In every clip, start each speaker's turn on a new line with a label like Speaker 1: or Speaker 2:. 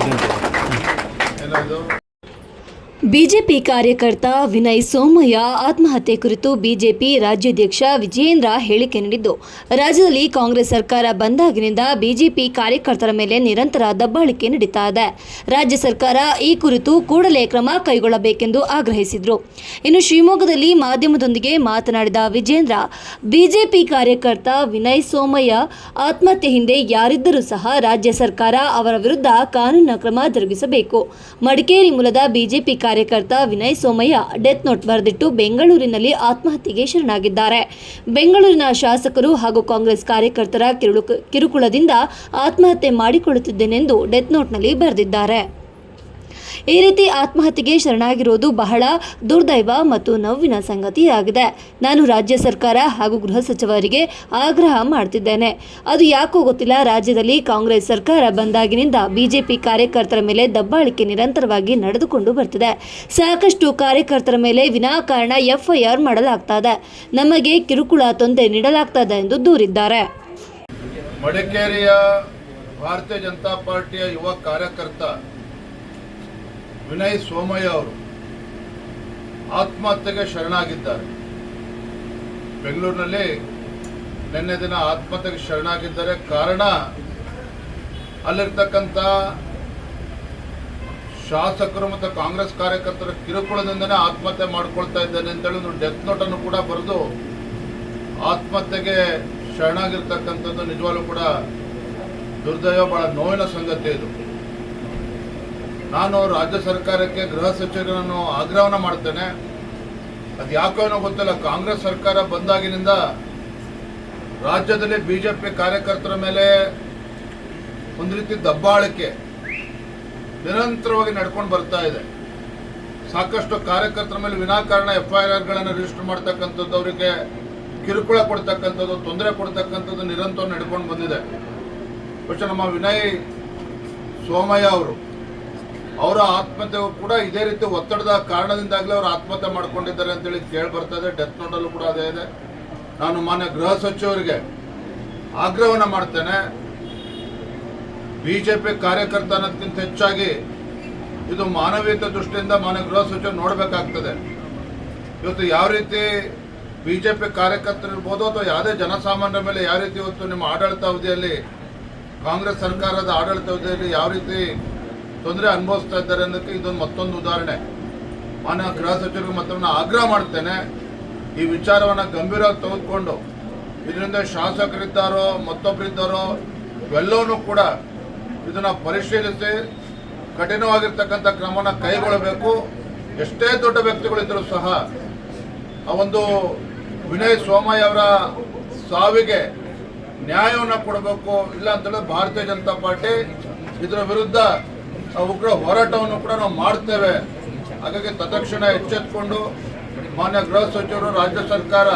Speaker 1: presidente.
Speaker 2: BJP ಕಾರ್ಯಕರ್ತ ವಿನಯ್ ಸೋಮಯ್ಯ ಆತ್ಮಹತ್ಯೆ ಕುರಿತು ಬಿಜೆಪಿ ರಾಜ್ಯಾಧ್ಯಕ್ಷ ವಿಜಯೇಂದ್ರ ಹೇಳಿಕೆ ನೀಡಿದ್ದು. ರಾಜ್ಯದಲ್ಲಿ ಕಾಂಗ್ರೆಸ್ ಸರ್ಕಾರ ಬಂದಾಗಿನಿಂದ ಬಿಜೆಪಿ ಕಾರ್ಯಕರ್ತರ ಮೇಲೆ ನಿರಂತರ ದಬ್ಬಾಳಿಕೆ ನಡೀತಾ ಇದೆ. ರಾಜ್ಯ ಸರ್ಕಾರ ಈ ಕುರಿತು ಕೂಡಲೇ ಕ್ರಮ ಕೈಗೊಳ್ಳಬೇಕೆಂದು ಆಗ್ರಹಿಸಿದರು. ಇನ್ನು ಶಿವಮೊಗ್ಗದಲ್ಲಿ ಮಾಧ್ಯಮದೊಂದಿಗೆ ಮಾತನಾಡಿದ ವಿಜೇಂದ್ರ, ಬಿಜೆಪಿ ಕಾರ್ಯಕರ್ತ ವಿನಯ್ ಸೋಮಯ್ಯ ಆತ್ಮಹತ್ಯೆ ಹಿಂದೆ ಯಾರಿದ್ದರೂ ಸಹ ರಾಜ್ಯ ಸರ್ಕಾರ ಅವರ ವಿರುದ್ಧ ಕಾನೂನು ಕ್ರಮ ಜರುಗಿಸಬೇಕು. ಮಡಿಕೇರಿ ಮೂಲದ ಬಿಜೆಪಿ ಕಾರ್ಯಕರ್ತ ವಿನಯ್ ಸೋಮಯ್ಯ ಡೆತ್ ನೋಟ್ ಬರೆದಿಟ್ಟು ಬೆಂಗಳೂರಿನಲ್ಲಿ ಆತ್ಮಹತ್ಯೆಗೆ ಶರಣಾಗಿದ್ದಾರೆ. ಬೆಂಗಳೂರಿನ ಶಾಸಕರು ಹಾಗೂ ಕಾಂಗ್ರೆಸ್ ಕಾರ್ಯಕರ್ತರ ಕಿರುಕುಳದಿಂದ ಆತ್ಮಹತ್ಯೆ ಮಾಡಿಕೊಳ್ಳುತ್ತಿದ್ದೇನೆಂದು ಡೆತ್ ನೋಟ್ನಲ್ಲಿ ಬರೆದಿದ್ದಾರೆ. ಈ ರೀತಿ ಆತ್ಮಹತ್ಯೆಗೆ ಶರಣಾಗಿರೋದು ಬಹಳ ದುರ್ದೈವ ಮತ್ತು ನೋವಿನ ಸಂಗತಿಯಾಗಿದೆ. ನಾನು ರಾಜ್ಯ ಸರ್ಕಾರ ಹಾಗೂ ಗೃಹ ಸಚಿವರಿಗೆ ಆಗ್ರಹ ಮಾಡ್ತಿದ್ದೇನೆ. ಅದು ಯಾಕೋ ಗೊತ್ತಿಲ್ಲ, ರಾಜ್ಯದಲ್ಲಿ ಕಾಂಗ್ರೆಸ್ ಸರ್ಕಾರ ಬಂದಾಗಿನಿಂದ ಬಿಜೆಪಿ ಕಾರ್ಯಕರ್ತರ ಮೇಲೆ ದಬ್ಬಾಳಿಕೆ ನಿರಂತರವಾಗಿ ನಡೆದುಕೊಂಡು ಬರ್ತಿದೆ. ಸಾಕಷ್ಟು ಕಾರ್ಯಕರ್ತರ ಮೇಲೆ ವಿನಾಕಾರಣ ಎಫ್ಐಆರ್ ಮಾಡಲಾಗ್ತಾ ಇದೆ ನಮಗೆ ಕಿರುಕುಳ ತೊಂದರೆ ನೀಡಲಾಗ್ತಾ ಇದೆ ಎಂದು ದೂರಿದ್ದಾರೆ.
Speaker 1: ಮಡಿಕೇರಿಯ ಭಾರತೀಯ ಜನತಾ ಪಾರ್ಟಿಯ ಯುವ ಕಾರ್ಯಕರ್ತ ವಿನಯ್ ಸೋಮಯ್ಯ ಅವರು ಆತ್ಮಹತ್ಯೆಗೆ ಶರಣಾಗಿದ್ದಾರೆ. ಬೆಂಗಳೂರಿನಲ್ಲಿ ನಿನ್ನೆ ದಿನ ಆತ್ಮಹತ್ಯೆಗೆ ಶರಣಾಗಿದ್ದಾರೆ ಕಾರಣ ಅಲ್ಲಿರ್ತಕ್ಕಂಥ ಶಾಸಕರು ಮತ್ತು ಕಾಂಗ್ರೆಸ್ ಕಾರ್ಯಕರ್ತರ ಕಿರುಕುಳದಿಂದನೇ ಆತ್ಮಹತ್ಯೆ ಮಾಡ್ಕೊಳ್ತಾ ಇದ್ದಾನೆ ಅಂತೇಳಿ ಒಂದು ಡೆತ್ ನೋಟನ್ನು ಕೂಡ ಬರೆದು ಆತ್ಮಹತ್ಯೆಗೆ ಶರಣಾಗಿರ್ತಕ್ಕಂಥದ್ದು ನಿಜವಾಗ್ಲೂ ಕೂಡ ದುರ್ದೈವ, ಬಹಳ ನೋವಿನ ಸಂಗತಿ ಇದು. ನಾನು ರಾಜ್ಯ ಸರ್ಕಾರಕ್ಕೆ ಗೃಹ ಸಚಿವರನ್ನು ಆಗ್ರಹವನ್ನು ಮಾಡ್ತೇನೆ ಅದು ಯಾಕೋ ಏನೋ ಗೊತ್ತಿಲ್ಲ, ಕಾಂಗ್ರೆಸ್ ಸರ್ಕಾರ ಬಂದಾಗಿನಿಂದ ರಾಜ್ಯದಲ್ಲಿ ಬಿಜೆಪಿ ಕಾರ್ಯಕರ್ತರ ಮೇಲೆ ಒಂದು ರೀತಿ ದಬ್ಬಾಳಿಕೆ ನಿರಂತರವಾಗಿ ನಡ್ಕೊಂಡು ಬರ್ತಾ ಇದೆ. ಸಾಕಷ್ಟು ಕಾರ್ಯಕರ್ತರ ಮೇಲೆ ವಿನಾಕಾರಣ ಎಫ್ ಐ ಆರ್ಗಳನ್ನು ರಿಜಿಸ್ಟರ್ ಮಾಡ್ತಕ್ಕಂಥದ್ದು ಅವರಿಗೆ ಕಿರುಕುಳ ಕೊಡ್ತಕ್ಕಂಥದ್ದು, ತೊಂದರೆ ಕೊಡ್ತಕ್ಕಂಥದ್ದು ನಿರಂತರ ನಡ್ಕೊಂಡು ಬಂದಿದೆ. ಬಹುಶಃ ನಮ್ಮ ವಿನಯ್ ಸೋಮಯ್ಯ ಅವರು ಅವರ ಆತ್ಮಹತ್ಯೆಗೂ ಕೂಡ ಇದೇ ರೀತಿ ಒತ್ತಡದ ಕಾರಣದಿಂದಾಗಲೇ ಅವರು ಆತ್ಮಹತ್ಯೆ ಮಾಡ್ಕೊಂಡಿದ್ದಾರೆ ಅಂತೇಳಿ ಕೇಳಿ ಬರ್ತಾ ಇದೆ. ಡೆತ್ ನೋಟಲ್ಲೂ ಕೂಡ ಅದೇ ಇದೆ. ನಾನು ಮಾನ್ಯ ಗೃಹ ಸಚಿವರಿಗೆ ಆಗ್ರಹವನ್ನು ಮಾಡ್ತೇನೆ. ಬಿಜೆಪಿ ಕಾರ್ಯಕರ್ತ ಅನ್ನೋದಕ್ಕಿಂತ ಹೆಚ್ಚಾಗಿ ಇದು ಮಾನವೀಯತೆ ದೃಷ್ಟಿಯಿಂದ ಮಾನ್ಯ ಗೃಹ ಸಚಿವರು ನೋಡಬೇಕಾಗ್ತದೆ. ಇವತ್ತು ಯಾವ ರೀತಿ ಬಿಜೆಪಿ ಕಾರ್ಯಕರ್ತರಿರ್ಬೋದು ಅಥವಾ ಯಾವುದೇ ಜನಸಾಮಾನ್ಯರ ಮೇಲೆ ಯಾವ ರೀತಿ ಇವತ್ತು ನಿಮ್ಮ ಆಡಳಿತ ಅವಧಿಯಲ್ಲಿ ಕಾಂಗ್ರೆಸ್ ಸರ್ಕಾರದ ಆಡಳಿತ ಅವಧಿಯಲ್ಲಿ ಯಾವ ರೀತಿ ತೊಂದರೆ ಅನುಭವಿಸ್ತಾ ಇದ್ದಾರೆ ಅನ್ನೋದಕ್ಕೆ ಇದೊಂದು ಮತ್ತೊಂದು ಉದಾಹರಣೆ. ಮಾನ್ಯ ಗೃಹ ಸಚಿವರಿಗೆ ಮತ್ತೊಮ್ಮೆ ಆಗ್ರಹ ಮಾಡ್ತೇನೆ. ಈ ವಿಚಾರವನ್ನು ಗಂಭೀರವಾಗಿ ತೆಗೆದುಕೊಂಡು ಇದರಿಂದ ಶಾಸಕರಿದ್ದಾರೋ ಮತ್ತೊಬ್ಬರಿದ್ದಾರೋ ಇವೆಲ್ಲವನ್ನೂ ಕೂಡ ಇದನ್ನು ಪರಿಶೀಲಿಸಿ ಕಠಿಣವಾಗಿರ್ತಕ್ಕಂಥ ಕ್ರಮನ ಕೈಗೊಳ್ಳಬೇಕು. ಎಷ್ಟೇ ದೊಡ್ಡ ವ್ಯಕ್ತಿಗಳಿದ್ದರೂ ಸಹ ಆ ಒಂದು ವಿನಯ್ ಸೋಮಯ್ಯ ಅವರ ಸಾವಿಗೆ ನ್ಯಾಯವನ್ನು ಕೊಡಬೇಕು. ಇಲ್ಲ ಅಂತೇಳಿ ಭಾರತೀಯ ಜನತಾ ಪಾರ್ಟಿ ಇದರ ವಿರುದ್ಧ ಉಗ್ರ ಹೋರಾಟವನ್ನು ಕೂಡ ನಾವು ಮಾಡ್ತೇವೆ. ಹಾಗಾಗಿ ತತ್ಕ್ಷಣ ಎಚ್ಚೆತ್ಕೊಂಡು ಮಾನ್ಯ ಗೃಹ ಸಚಿವರು, ರಾಜ್ಯ ಸರ್ಕಾರ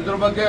Speaker 1: ಇದ್ರ ಬಗ್ಗೆ